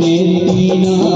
मेरी ना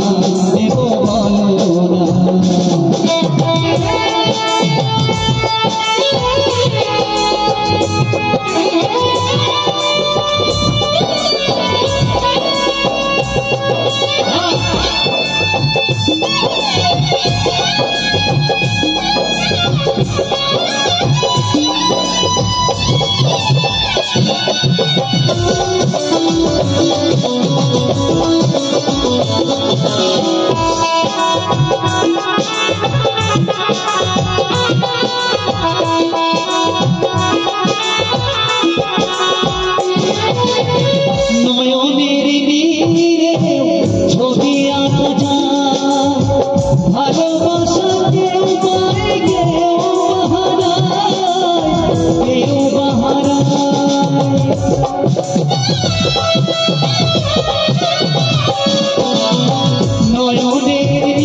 নয়নের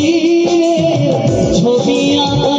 ছবি আঁকা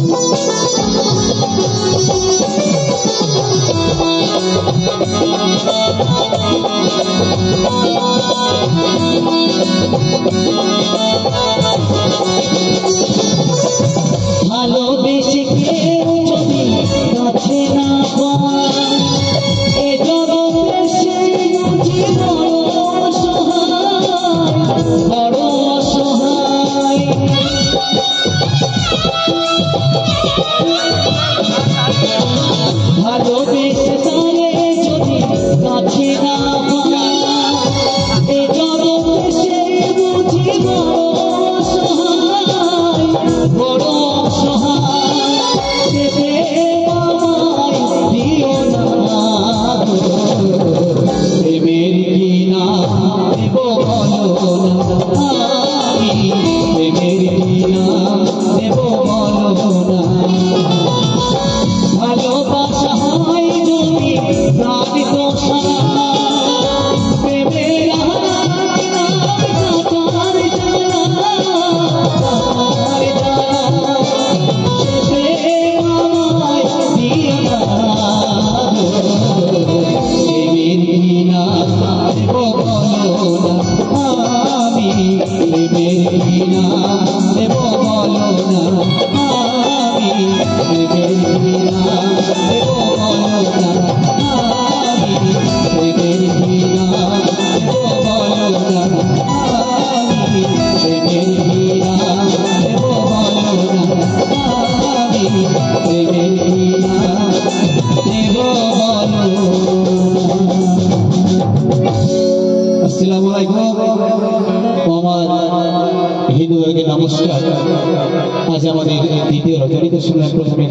Thank you. আমি দেবে বিনা দেব বলো না। আসসালামু আলাইকুম। আমার হিন্দু ভাইকে নমস্কার। আজ আমাদের দ্বিতীয় রজনীতে শুনলাম প্রথমে